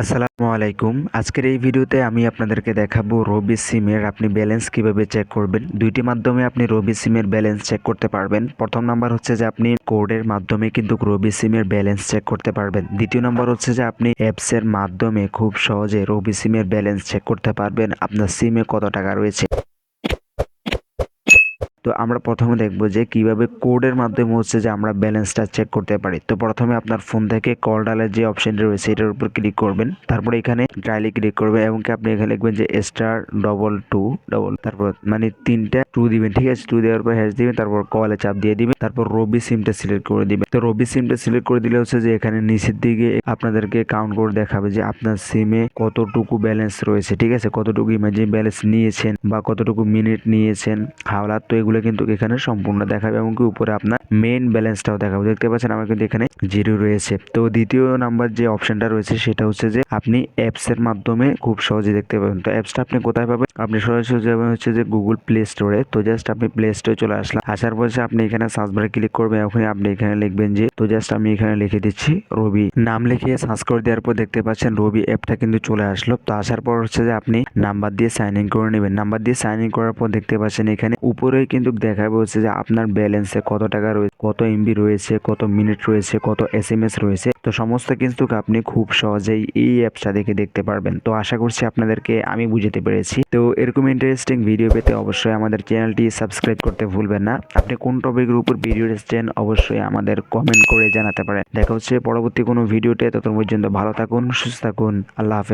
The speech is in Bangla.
আসসালামু আলাইকুম। আজকের এই ভিডিওতে আমি আপনাদেরকে দেখাবো রবি সিমের আপনি ব্যালেন্স কীভাবে চেক করবেন। দুইটি মাধ্যমে আপনি রবি সিমের ব্যালেন্স চেক করতে পারবেন। প্রথম নাম্বার হচ্ছে যে আপনি কোডের মাধ্যমে কিন্তু রবি সিমের ব্যালেন্স চেক করতে পারবেন। দ্বিতীয় নাম্বার হচ্ছে যে আপনি অ্যাপসের মাধ্যমে খুব সহজে রবি সিমের ব্যালেন্স চেক করতে পারবেন। আপনার সিমে কত টাকা রয়েছে? তো আমরা প্রথমে দেখব যে কীভাবে কোডের মাধ্যমে হচ্ছে যে আমরা ব্যালেন্সটা চেক করতে পারি। তো প্রথমে আপনার ফোন থেকে কল ডালের যে অপশনটি রয়েছে, এটার উপর ক্লিক করবেন। তারপরে এখানে ড্রাইলি ক্লিক করবেন এবং কি আপনি এখানে লিখবেন যে স্টার ডবল টু ডবল তারপর মানে তিনটা টু দিবেন, ঠিক আছে? টু দেওয়ার পর হ্যাশ দিবেন, তারপর কলে চাপ দিয়ে দিবেন, তারপর রবি সিমটা সিলেক্ট করে দিবেন। তো রবি সিমটা সিলেক্ট করে দিলে হচ্ছে যে এখানে নিচের দিকে আপনাদেরকে কাউন্ট করে দেখাবে যে আপনার সিমে কতটুকু ব্যালেন্স রয়েছে, ঠিক আছে? কতটুকু ইমার্জেন্সি ব্যালেন্স নিয়েছেন বা কতটুকু মিনিট নিয়েছেন হাওলাত তো এগুলো কিন্তু এখানে সম্পূর্ণ দেখাবে এমনকি উপরে আপনার মেইন ব্যালেন্সটাও দেখাবো। দেখতে পাচ্ছেন আমার কিন্তু এখানে জিরো রয়েছে। তো দ্বিতীয় নাম্বার যে অপশনটা রয়েছে, সেটা হচ্ছে যে আপনি অ্যাপসের মাধ্যমে খুব সহজে দেখতে পাবেন। তো অ্যাপসটা আপনি কোথায় পাবেন? আপনি সরাসরি যাবেন হচ্ছে যে গুগল প্লে স্টোরে তো জাস্ট আপনি প্লে স্টোরে চলে আসলাম আসার পর আপনি এখানে সার্চ বারে ক্লিক করবেন, ওখানে আপনি এখানে লিখবেন যে, তো জাস্ট আমি এখানে লিখে দিচ্ছি রবি নাম লিখিয়ে সার্চ করে দেওয়ার পর দেখতে পাচ্ছেন রবি অ্যাপটা কিন্তু চলে আসলো। তো আসার পর হচ্ছে যে আপনি নাম্বার দিয়ে সাইন ইন করে নেবেন। নাম্বার দিয়ে সাইন ইন করার পর দেখতে পাচ্ছেন এখানে উপরেই কিন্তু দেখাবে হচ্ছে যে আপনার ব্যালেন্সে কত টাকা রয়েছে কত এমবি রয়েছে, কত মিনিট রয়েছে, কত এস এম এস রয়েছে, তো সমস্ত কিন্তু আপনি খুব সহজেই এই অ্যাপসটা দেখে দেখতে পারবেন। তো আশা করছি আপনাদেরকে আমি বুঝতে পেরেছি। তো এরকম ইন্টারেস্টিং ভিডিও পেতে অবশ্যই আমাদের চ্যানেলটি সাবস্ক্রাইব করতে ভুলবেন না। আপনি কোন টপিকের উপর ভিডিও এসেছেন অবশ্যই আমাদের কমেন্ট করে জানাতে পারেন। দেখা হচ্ছে পরবর্তী কোনো ভিডিওতে তত পর্যন্ত ভালো থাকুন, সুস্থ থাকুন, আল্লাহ হাফেজ।